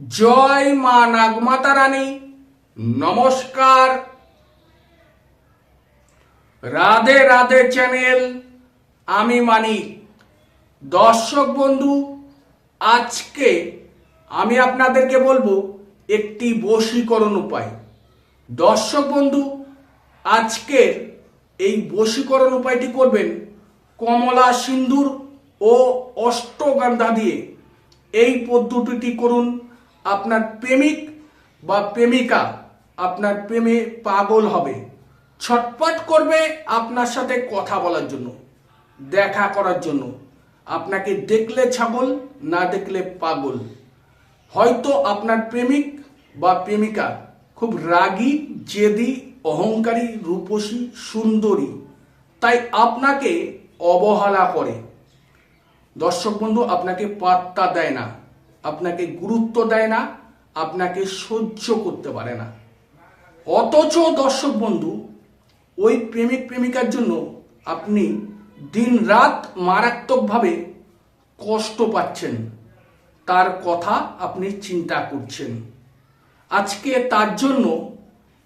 জয় মা নাগমাতা রানী। নমস্কার। রাধে রাধে চ্যানেল, আমি মানিক দর্শক বন্ধু, আজকে আমি আপনাদেরকে বলব একটি বশীকরণ উপায়। দর্শক বন্ধু, আজকের এই বশীকরণ উপায়টি করবেন কমলা সিন্দুর ও অষ্টগন্ধা দিয়ে। এই পদ্ধতিটি করুন। আপনার প্রেমিক বা প্রেমিকা আপনার প্রেমে পাগল হবে। ছটপট করবে আপনার সাথে কথা বলার জন্য, দেখা করার জন্য। আপনাকে দেখলে ছাগল, না দেখলে পাগল। হয়তো আপনার প্রেমিক বা প্রেমিকা খুব রাগী, জেদি, অহংকারী, রূপসী, সুন্দরী, তাই আপনাকে অবহেলা করে। দর্শক বন্ধু, আপনাকে পাত্তা দেয় না। আপনাকে গুরুত্ব দেয় না, আপনাকে সহ্য করতে পারে না। অথচ দর্শক বন্ধু, ওই প্রেমিক প্রেমিকার জন্য আপনি দিন রাত মারাত্মকভাবে কষ্ট পাচ্ছেন। তার কথা আপনি চিন্তা করছেন। আজকে তার জন্য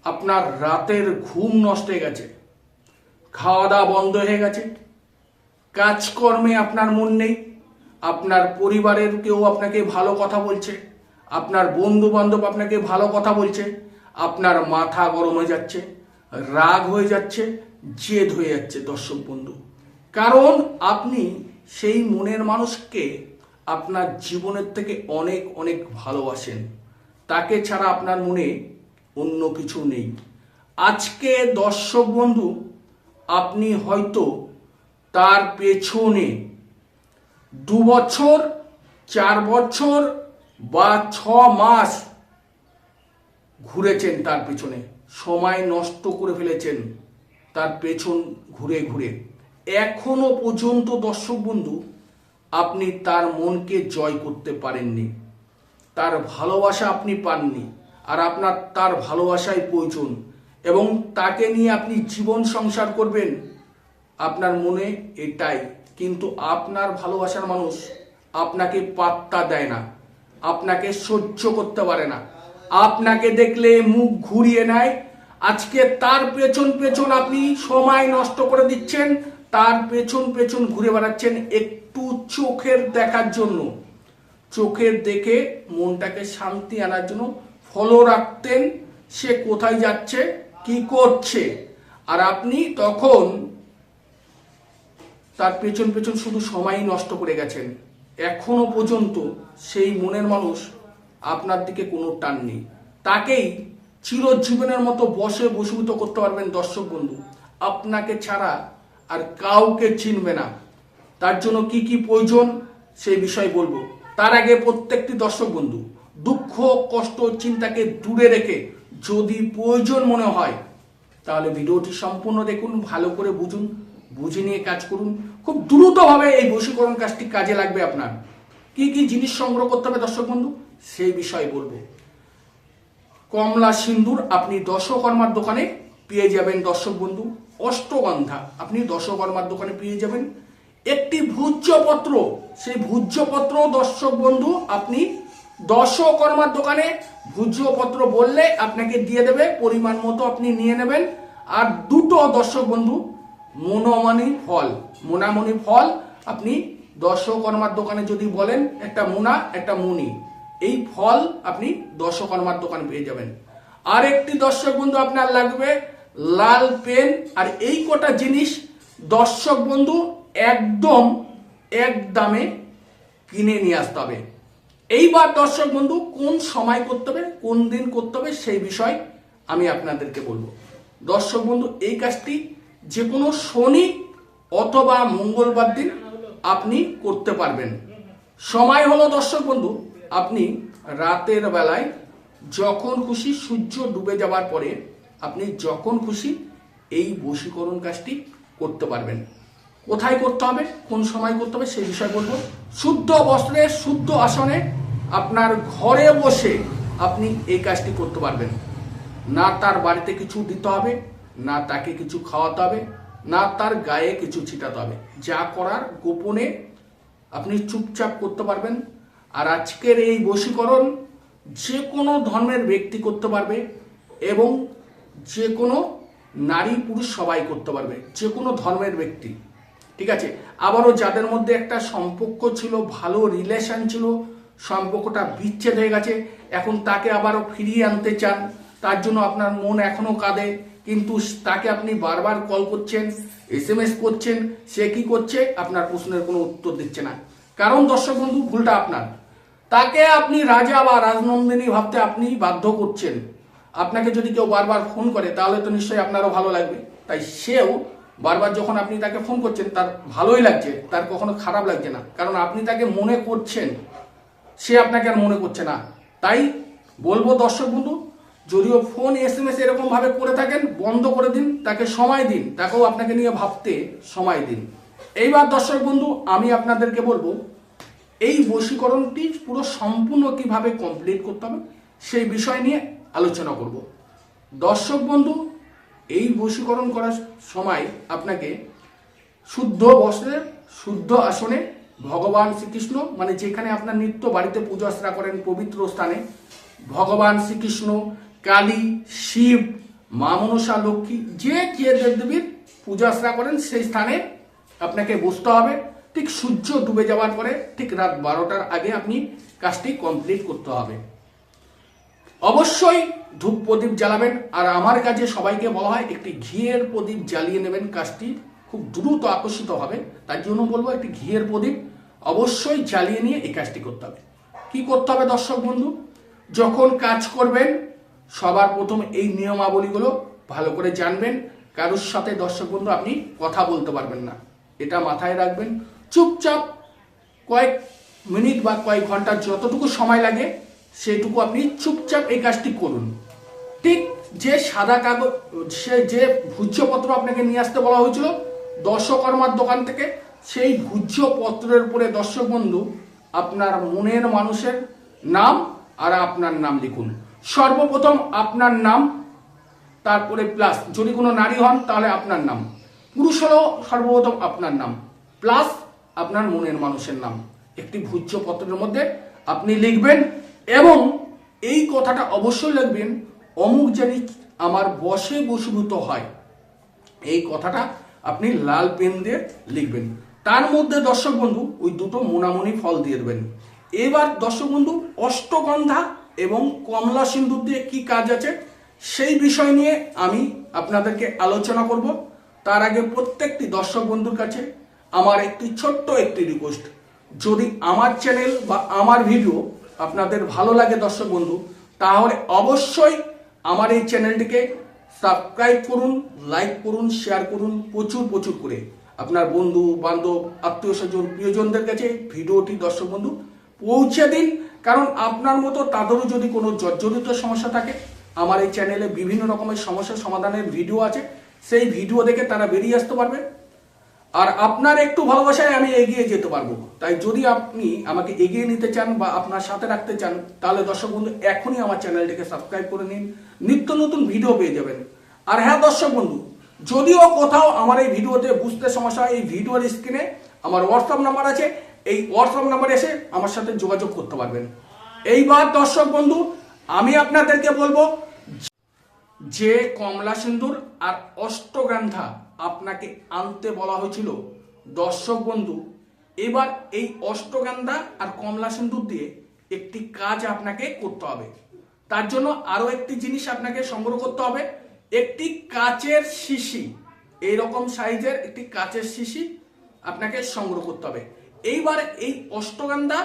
আপনার রাতের ঘুম নষ্ট হয়ে গেছে। খাওয়া দাওয়া বন্ধ হয়ে গেছে। কাজকর্মে আপনার মন নেই। আপনার পরিবারের কেউ আপনাকে ভালো কথা বলছে, আপনার বন্ধু বান্ধব আপনাকে ভালো কথা বলছে, আপনার মাথা গরম হয়ে যাচ্ছে, রাগ হয়ে যাচ্ছে, জেদ হয়ে যাচ্ছে দর্শক বন্ধু। কারণ আপনি সেই মনের মানুষকে আপনার জীবনের থেকে অনেক অনেক ভালোবাসেন। তাকে ছাড়া আপনার মনে অন্য কিছু নেই। আজকে দর্শক বন্ধু, আপনি হয়তো তার পেছনে দু বছর, চার বছর বা ছ মাস ঘুরেছেন তার পেছনে। সময় নষ্ট করে ফেলেছেন তার পেছন ঘুরে ঘুরে। এখনও পর্যন্ত দর্শক বন্ধু, আপনি তার মনকে জয় করতে পারেননি। তার ভালোবাসা আপনি পাননি আর আপনার তার ভালোবাসাই প্রয়োজন এবং তাকে নিয়ে আপনি জীবন সংসার করবেন। আপনার মনে এটাই কিন্তু আপনার ভালোবাসার মানুষ আপনাকে পাত্তা দেয় না, আপনাকে সহ্য করতে পারে না। আপনাকে দেখলে মুখ ঘুরিয়ে নেয়। আজকে তার পেছন পেছন আপনি সময় নষ্ট করে দিচ্ছেন, তার পেছন পেছন ঘুরে বেড়াচ্ছেন একটু চোখের দেখার জন্য। চোখের দেখে মনটাকে শান্তি আনার জন্য ফলো রাখতেন, সে কোথায় যাচ্ছে, কি করছে। আর আপনি তখন তার পেছন পেছন শুধু সময়ই নষ্ট করে গেছেন। এখনও পর্যন্ত সেই মনের মানুষ আপনার দিকে কোনো টান নেই। তাকেই চিরজীবনের মতো বসে বসীভূত করতে পারবেন দর্শক বন্ধু। আপনাকে ছাড়া আর কাউকে চিনবে না। তার জন্য কি কি প্রয়োজন সেই বিষয় বলব। তার আগে প্রত্যেকটি দর্শক বন্ধু, দুঃখ, কষ্ট, চিন্তাকে দূরে রেখে যদি প্রয়োজন মনে হয়, তাহলে ভিডিওটি সম্পূর্ণ দেখুন, ভালো করে বুঝুন। বুঝে নিয়ে কাজ করুন। খুব দ্রুতভাবে এই বশীকরণ কাজটি কাজে লাগবে আপনার। কি কি জিনিস সংগ্রহ করতে হবে দর্শক বন্ধু? সেই বিষয়ে বলব। কমলা সিন্দুর আপনি দশকর্মার দোকানে পেয়ে যাবেন দর্শক বন্ধু। অষ্টগন্ধা আপনি দশকর্মার দোকানে পেয়ে যাবেন। একটি ভূজ্যপত্র, সেই ভূজ্যপত্র দর্শক বন্ধু, আপনি দশকর্মার দোকানে ভূজ্যপত্র বললে আপনাকে দিয়ে দেবে, পরিমাণ মতো আপনি নিয়ে নেবেন। আর দুটো দর্শক বন্ধু মোনামণি ফল। মোনামণি ফল, আপনি দশকর্মার দোকানে যদি বলেন, একটা মোনা, একটা মুনি। এই ফল আপনি দর্শকর্মার দোকানে পেয়ে যাবেন। আর একটি দর্শক বন্ধু আপনার লাগবে, লাল পেন। আর এই কটা জিনিস দর্শক বন্ধু একদম এক দামে কিনে নিয়ে আসতে হবে। এইবার দর্শক বন্ধু, কোন সময় করতে হবে, কোন দিন করতে হবে, সেই বিষয় আমি আপনাদেরকে বলব। দর্শক বন্ধু, এই কাজটি যে কোনো শনি অথবা মঙ্গলবার দিন আপনি করতে পারবেন। সময় হলো দর্শক বন্ধু, আপনি রাতের বেলায় যখন খুশি সূর্য ডুবে যাওয়ার পরে আপনি যখন খুশি এই বশীকরণ কাজটি করতে পারবেন। কোথায় করতে হবে, কোন সময় করতে হবে সেই বিষয়ে বলব। শুদ্ধ বস্ত্রে, শুদ্ধ আসনে আপনার ঘরে বসে আপনি এই কাজটি করতে পারবেন। না তার বাড়িতে কিছু দিতে হবে না তাকে কিছু খাওয়াতে হবে, না তার গায়ে কিছু ছিটাতে হবে। যা করার গোপনে আপনি চুপচাপ করতে পারবেন। আর আজকের এই বশীকরণ যে কোনো ধর্মের ব্যক্তি করতে পারবে এবং যে কোনো নারী পুরুষ সবাই করতে পারবে, যে কোনো ধর্মের ব্যক্তি। ঠিক আছে? আবারও যাদের মধ্যে একটা সম্পর্ক ছিল, ভালো রিলেশন ছিল, সম্পর্কটা বিচ্ছেদ হয়ে গেছে, এখন তাকে আবারও ফিরিয়ে আনতে চান, তার জন্য আপনার মন এখনও কাঁদে। কিন্তু তাকে আপনি বারবার কল করছেন এস এম এস করছেন, সে কি করছে? আপনার প্রশ্নের কোনো উত্তর দিচ্ছে না। কারণ দর্শক বন্ধু, ভুলটা আপনার। তাকে আপনি রাজা বা রাজনন্দিনী ভাবতে আপনি বাধ্য করছেন। আপনাকে যদি কেউ বারবার ফোন করে, তাহলে তো নিশ্চয়ই আপনারও ভালো লাগবে। তাই সেও বারবার যখন আপনি তাকে ফোন করছেন, তার ভালোই লাগছে, তার কখনো খারাপ লাগছে না। কারণ আপনি তাকে মনে করছেন, সে আপনাকে আর মনে করছে না। তাই বলব দর্শক বন্ধু যদিও ফোন এস এম এস এরকম ভাবে করে থাকেন, বন্ধ করে দিন, তাকে সময় দিন, তাকেও আপনাকে নিয়ে ভাবতে সময় দিন। এইবার দর্শক বন্ধু, আমি আপনাদেরকে বলব, এই বশীকরণটি পুরো সম্পূর্ণ কীভাবে কমপ্লিট করতে হবে, সেই বিষয় নিয়ে আলোচনা করব। দর্শক বন্ধু, এই বশীকরণ করার সময় আপনাকে শুদ্ধ বস্ত্রে, শুদ্ধ আসনে ভগবান শ্রীকৃষ্ণ মানে যেখানে আপনার নিত্য বাড়িতে পূজা আশ্রা করেন, পবিত্র স্থানে, ভগবান শ্রীকৃষ্ণ কালী, শিব, মা মনসা, লক্ষ্মী, যে যে দেবদেবীর পূজা আশ্রা করেন, সেই স্থানে আপনাকে বসতে হবে। ঠিক সূর্য ডুবে যাওয়ার পরে ঠিক রাত বারোটার আগে আপনি কাজটি কমপ্লিট করতে হবে। অবশ্যই ধূপ প্রদীপ জ্বালাবেন। আর আমার কাছে সবাইকে বলা হয়, একটি ঘিয়ের প্রদীপ জ্বালিয়ে নেবেন কাজটি খুব দ্রুত আকর্ষিত হবে। তার জন্য বলব, একটি ঘিয়ের প্রদীপ অবশ্যই জ্বালিয়ে নিয়ে এই কাজটি করতে হবে। কি করতে হবে দর্শক বন্ধু? যখন কাজ করবেন সবার প্রথম এই নিয়মাবলীগুলো ভালো করে জানবেন। কারোর সাথে দর্শক বন্ধু আপনি কথা বলতে পারবেন না। এটা মাথায় রাখবেন। চুপচাপ কয়েক মিনিট বা কয়েক ঘণ্টা যতটুকু সময় লাগে, সেটুকু আপনি চুপচাপ এই কাজটি করুন। ঠিক যে সাদা কাগজ, সে যে ভূজ্যপত্র আপনাকে নিয়ে আসতে বলা হয়েছিল দর্শকর্মার দোকান থেকে, সেই ভূজ্যপত্রের উপরে দর্শক বন্ধু, আপনার মনের মানুষের নাম আর আপনার নাম লিখুন। সর্বপ্রথম আপনার নাম, তারপরে প্লাস যদি কোনো নারী হন, তাহলে আপনার নাম। পুরুষ হলেও সর্বপ্রথম আপনার নাম। প্লাস আপনার মনের মানুষের নাম। একটি ভূজ্য পত্রের মধ্যে আপনি লিখবেন এবং এই কথাটা অবশ্যই লিখবেন, অমুক জানি আমার বসে বসীভূত হয়। এই কথাটা আপনি লাল পেন দিয়ে লিখবেন। তার মধ্যে দর্শক বন্ধু, ওই দুটো মোনামুনি ফল দিয়ে দেবেন। এবার দর্শক বন্ধু, অষ্টগন্ধা এবং কমলা সিন্দুর দিয়ে কি কাজ আছে, সেই বিষয় নিয়ে আমি আপনাদেরকে আলোচনা করব। তার আগে প্রত্যেকটি দর্শক বন্ধুর কাছে আমার একটি ছোট্ট একটি রিকোয়েস্ট যদি আমার চ্যানেল বা আমার ভিডিও আপনাদের ভালো লাগে দর্শক বন্ধু, তাহলে অবশ্যই আমার এই চ্যানেলটিকে সাবস্ক্রাইব করুন লাইক করুন শেয়ার করুন, প্রচুর প্রচুর করে। আপনার বন্ধু, বান্ধব আত্মীয় স্বজন প্রিয়জনদের কাছে ভিডিওটি দর্শক বন্ধু পৌঁছে দিন। কারণ আপনার মতো তাদেরও যদি কোনো জর্জরিত সমস্যা থাকে, আমার এই চ্যানেলে বিভিন্ন রকমের সমস্যা সমাধানের ভিডিও আছে, সেই ভিডিও দেখে তারা বেরিয়ে আসতে পারবে। আর আপনার একটু ভালোবাসায় আমি এগিয়ে যেতে পারব। তাই যদি আপনি আমাকে এগিয়ে নিতে চান বা আপনার সাথে রাখতে চান, তাহলে দর্শক বন্ধু, এখনই আমার চ্যানেলটিকে সাবস্ক্রাইব করে নিন। নিত্য নতুন ভিডিও পেয়ে যাবেন। আর হ্যাঁ দর্শক বন্ধু, যদিও কোথাও আমার এই ভিডিওতে বুঝতে সমস্যা এই ভিডিওর স্ক্রিনে আমার হোয়াটসঅ্যাপ নাম্বার আছে এই হোয়াটসঅ্যাপ নাম্বারে এসে আমার সাথে যোগাযোগ করতে পারবেন। এইবার দর্শক বন্ধু, আমি আপনাদেরকে বলব, যে কমলা সিন্দুর আর অষ্টগান্ধা আপনাকে আনতে বলা হয়েছিল, দর্শক বন্ধু, এবার এই অষ্টগান্ধা আর কমলা সিন্দুর দিয়ে একটি কাজ আপনাকে করতে হবে। তার জন্য আরও একটি জিনিস আপনাকে সংগ্রহ করতে হবে, একটি কাচের শিশি, এইরকম সাইজের একটি কাচের শিশি আপনাকে সংগ্রহ করতে হবে। এইবার এই অষ্টগান্ধা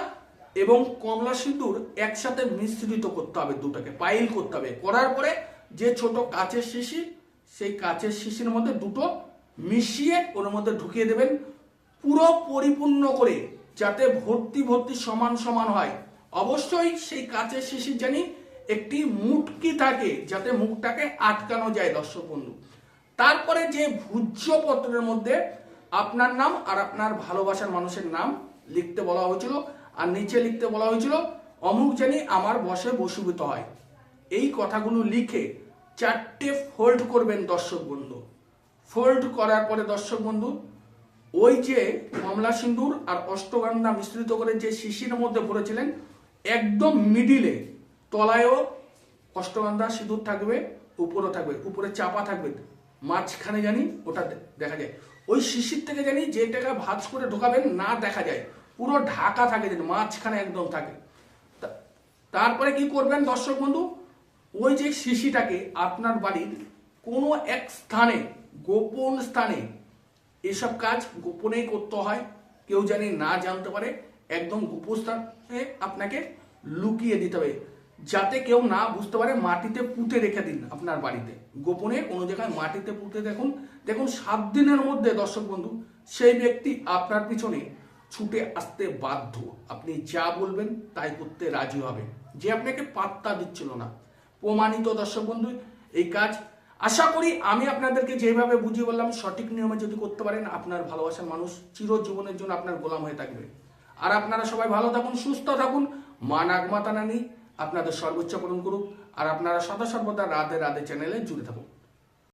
এবং কমলা সিঁদুর একসাথে মিশ্রিত করতে হবে দুটাকে পাইল করতে হবে। করার পরে যে ছোট কাচের শিশি, সেই কাচের শিশির মধ্যে দুটো মিশিয়ে ওর মধ্যে ঢুকিয়ে দেবেন। পুরো পরিপূর্ণ করে যাতে ভর্তি ভর্তি সমান সমান হয়। অবশ্যই সেই কাচের শিশির জানি একটি মুটকি থাকে, যাতে মুখটাকে আটকানো যায় দর্শক বন্ধু। তারপরে যে ভূজ্য পত্রের মধ্যে আপনার নাম আর আপনার ভালোবাসার মানুষের নাম লিখতে বলা হয়েছিল আর নিচে লিখতে বলা হয়েছিল, অমুক জানি আমার বসে বসীভূত হয়। এই কথাগুলো লিখে চারটে ফোল্ড করবেন দর্শক বন্ধু। ফোল্ড করার পরে দর্শক বন্ধু, ওই যে কমলা সিন্দুর আর অষ্টগন্ধা মিশ্রিত করে যে শিশির মধ্যে ভরেছিলেন একদম মিডিলে তলায়ও অষ্টগন্ধা সিঁদুর থাকবে, উপরও থাকবে, উপরে চাপা থাকবে। মাঝখানে জানি ওটা দেখা যায়। ওই শিশির থেকে জানি যে টাকা ভাজ করে ঢোকাবেন, না দেখা যায়। পুরো ঢাকা থাকে জানি মাঝখানে একদম থাকে। তারপরে কি করবেন দর্শক বন্ধু? ওই যে শিশিটাকে আপনার বাড়ির কোনো এক স্থানে, গোপন স্থানে, এসব কাজ গোপনেই করতে হয়। কেউ জানি না জানতে পারে, একদম গোপন স্থানে আপনাকে লুকিয়ে দিতে হবে। যাতে কেউ না বুঝতে পারে, মাটিতে পুঁতে রেখে দিন আপনার বাড়িতে। গোপনে কোনো জায়গায় মাটিতে পুঁতে দেখুন। দেখুন, সাত দিনের মধ্যে, দর্শক বন্ধু, সেই ব্যক্তি আপনার পিছনে ছুটে আসতে বাধ্য। আপনি যা বলবেন, তাই করতে রাজি হবে। যে আপনাকে পাত্তা দিচ্ছিল না। প্রমাণিত দর্শক বন্ধু, এই কাজ। আশা করি আমি আপনাদেরকে যেভাবে বুঝিয়ে বললাম, সঠিক নিয়মে যদি করতে পারেন, আপনার ভালোবাসার মানুষ চিরজীবনের জন্য আপনার গোলাম হয়ে থাকবে। আর আপনারা সবাই ভালো থাকুন, সুস্থ থাকুন। মা নাগমাতা নানি আপনাদের সর্বোচ্চ পূরণ করুক আর আপনারা সদা সর্বদা রাধে রাধে চ্যানেলে জুড়ে থাকুন।